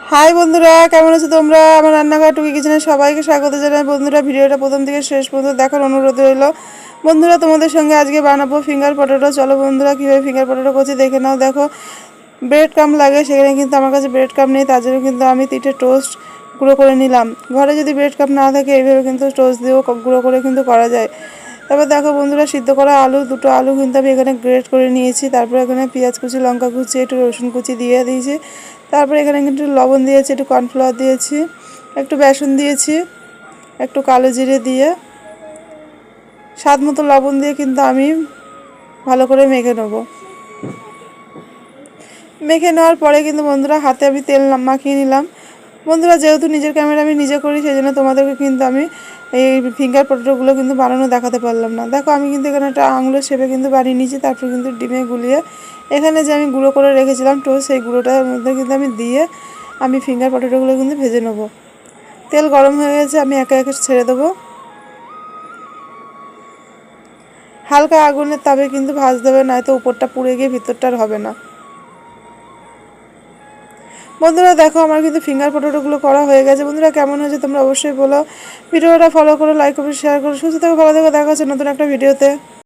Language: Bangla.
হাই বন্ধুরা, কেমন আছো তোমরা? আমার রান্নাঘর টুকি কিচেনে সবাইকে স্বাগত জানাই। বন্ধুরা, ভিডিওটা প্রথম থেকে শেষ পর্যন্ত দেখার অনুরোধ রইল। বন্ধুরা, তোমাদের সঙ্গে আজকে বানাবো ফিঙ্গার পটেটো। চলো বন্ধুরা, কীভাবে ফিঙ্গার পটেটো করছি দেখে নাও। দেখো, ব্রেড কাম লাগে, সেখানে কিন্তু আমার কাছে ব্রেড কাম নেই, তার জন্য কিন্তু আমি তিনটে টোস্ট গুঁড়ো করে নিলাম। ঘরে যদি ব্রেড কাপ না থাকে, এইভাবে কিন্তু টোস্ট দিয়েও গুঁড়ো করে কিন্তু করা যায়। তারপর দেখো বন্ধুরা, সিদ্ধ করা আলু, দুটো আলু কিন্তু আমি এখানে গ্রেট করে নিয়েছি। তারপর এখানে পেঁয়াজ কুচি, লঙ্কা কুচি, একটু রসুন কুচি দিয়ে দিয়েছি। তারপর এখানে কিন্তু লবণ দিয়েছি, একটু কর্নফ্লাওয়ার দিয়েছি, একটু বেসন দিয়েছি, একটু কালো জিরে দিয়ে। স্বাদ মতো লবণ দিয়ে কিন্তু আমি ভালো করে মেখে নেব। মেখে নেওয়ার পরে কিন্তু বন্ধুরা, হাতে আমি তেল মাখিয়ে নিলাম। বন্ধুরা, যেহেতু নিজের ক্যামেরা আমি নিজে করি, সেই জন্য তোমাদেরকে কিন্তু আমি এই ফিঙ্গার পটেটোগুলো কিন্তু বানানো দেখাতে পারলাম না। দেখো, আমি কিন্তু এখানে একটা আঙুলের শেপে কিন্তু বানিয়ে নিয়েছি, তারপর কিন্তু ডিমে গুলিয়ে এখানে যে আমি গুঁড়ো করে রেখেছিলাম তো, সেই গুঁড়োটার মধ্যে কিন্তু আমি দিয়ে আমি ফিঙ্গার পটেটোগুলো কিন্তু ভেজে নেব। তেল গরম হয়ে গেছে, আমি একে একে ছেড়ে দেবো। হালকা আগুনের তাপে কিন্তু ভাজতে হবে, নয়তো উপরটা পুড়ে গিয়ে ভিতরটা আর হবে না। বন্ধুরা দেখো, আমার কিন্তু ফিঙ্গার পটেটোগুলো করা হয়ে গেছে। বন্ধুরা কেমন হয়েছে তোমরা অবশ্যই বলো। ভিডিওটা ফলো করো লাইক করো শেয়ার করো, সুস্থ থেকে, ভালো থেকে, দেখা হচ্ছে নতুন একটা ভিডিওতে